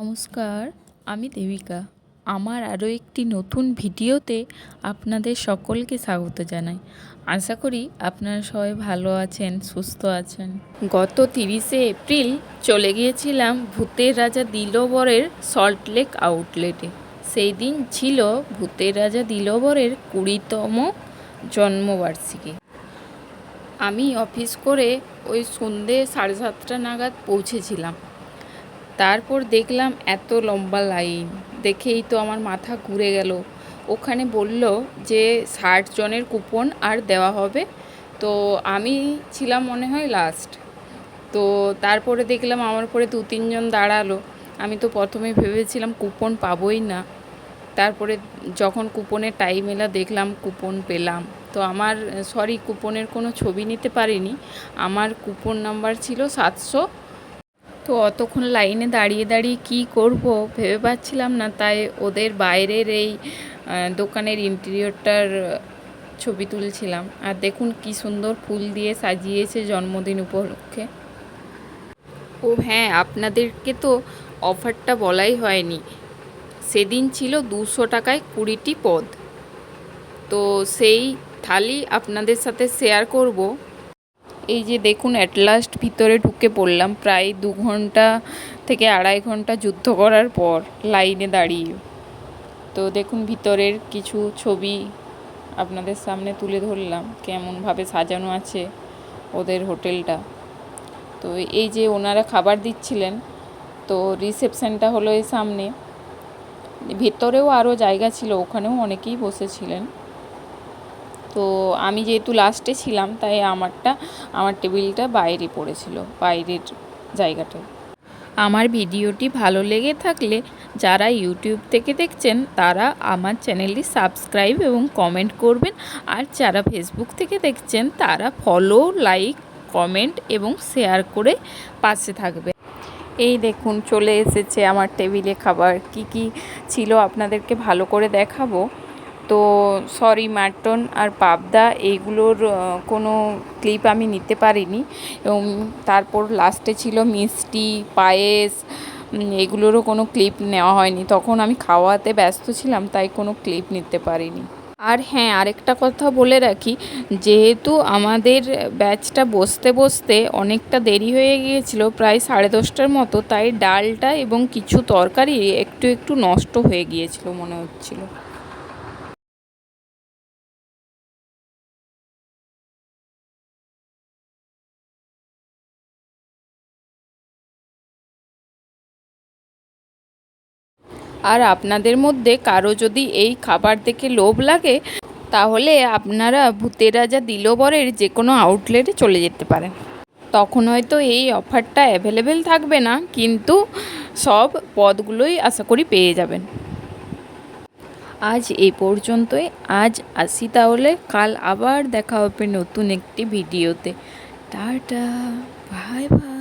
নমস্কার, আমি দেবিকা। আমার আরও একটি নতুন ভিডিওতে আপনাদের সকলকে স্বাগত জানাই। আশা করি আপনারা সবাই ভালো আছেন, সুস্থ আছেন। গত তিরিশে এপ্রিল চলে গিয়েছিলাম ভূতের রাজা দিলোবরের সল্টলেক আউটলেটে। সেই দিন ছিল ভূতের রাজা দিলোবরের কুড়িতম জন্মবার্ষিকী। আমি অফিস করে ওই সন্ধে সাড়ে সাতটা নাগাদ পৌঁছেছিলাম। তারপর দেখলাম এত লম্বা লাইন। দেখেই তো আমার মাথা ঘুরে গেল। ওখানে বলল যে ষাট জনের কুপন আর দেওয়া হবে। তো আমি ছিলাম মনে হয় লাস্ট তো তারপরে দেখলাম আমার পরে দু তিনজন দাঁড়াল। আমি তো প্রথমে ভেবেছিলাম কুপন পাবোই না। তারপরে যখন কুপনের টাইম এলা দেখলাম কুপন পেলাম। তো আমার সরি কুপনের কোনো ছবি নিতে পারিনি। আমার কুপন নাম্বার ছিল সাতশো। তো অতক্ষণ লাইনে দাঁড়িয়ে দাঁড়িয়ে কী করব ভেবে পাচ্ছিলাম না। তাই ওদের বাইরের এই দোকানের ইন্টেরিয়রটার ছবি তুলছিলাম। আর দেখুন কি সুন্দর ফুল দিয়ে সাজিয়েছে জন্মদিন উপলক্ষে। ও হ্যাঁ আপনাদেরকে তো অফারটা বলাই হয়নি। সেদিন ছিল দুশো টাকায় কুড়িটি পদ। তো সেই থালি আপনাদের সাথে শেয়ার করব। এই যে দেখুন অ্যাট লাস্ট ভিতরে ঢুকে পড়লাম। প্রায় দু ঘণ্টা থেকে আড়াই ঘণ্টা যুদ্ধ করার পর লাইনে দাঁড়িয়ে। তো দেখুন, ভিতরের কিছু ছবি আপনাদের সামনে তুলে ধরলাম, কেমনভাবে সাজানো আছে ওদের হোটেলটা। তো এই যে ওনারা খাবার দিচ্ছিলেন, তো রিসেপশনটা হলো এই সামনে। ভেতরেও আরও জায়গা ছিল, ওখানেও অনেকেই বসেছিলেন। তো আমি যেহেতু লাস্টে ছিলাম, তাই আমারটা, আমার টেবিলটা বাইরে পড়েছিল, বাইরের জায়গাটায় আমার ভিডিওটি ভালো লেগে থাকলে যারা ইউটিউব থেকে দেখছেন, তারা আমার চ্যানেলটি সাবস্ক্রাইব এবং কমেন্ট করবেন। আর যারা ফেসবুক থেকে দেখছেন, তারা ফলো লাইক কমেন্ট এবং শেয়ার করে পাশে থাকবে এই দেখুন, চলে এসেছে আমার টেবিলে খাবার। কি কি ছিল আপনাদেরকে ভালো করে দেখাবো? তো সরি মাটন আর পাবদা এইগুলোর কোনো ক্লিপ আমি নিতে পারিনি। এবং তারপর লাস্টে ছিল মিষ্টি, পায়েস এগুলোরও কোনো ক্লিপ নেওয়া হয়নি। তখন আমি খাওয়াতে ব্যস্ত ছিলাম, তাই কোনো ক্লিপ নিতে পারিনি। আর হ্যাঁ আরেকটা কথা বলে রাখি, যেহেতু আমাদের ব্যাচটা বসতে বসতে অনেকটা দেরি হয়ে গিয়েছিল, প্রায় সাড়ে দশটার মতো, তাই ডালটা এবং কিছু তরকারি একটু একটু নষ্ট হয়ে গিয়েছিল মনে হচ্ছিল। আর আপনাদের মধ্যে কারও যদি এই খাবার দেখে লোভ লাগে, তাহলে আপনারা ভূতের রাজা দিলবরের যে কোনো আউটলেটে চলে যেতে পারেন। তখন হয়তো এই অফারটা অ্যাভেলেবেল থাকবে না, কিন্তু সব পদগুলোই আশা করি পেয়ে যাবেন। আজ এই পর্যন্তই। আজ আসি তাহলে, কাল আবার দেখা হবে নতুন একটি ভিডিওতে। Tata bye bye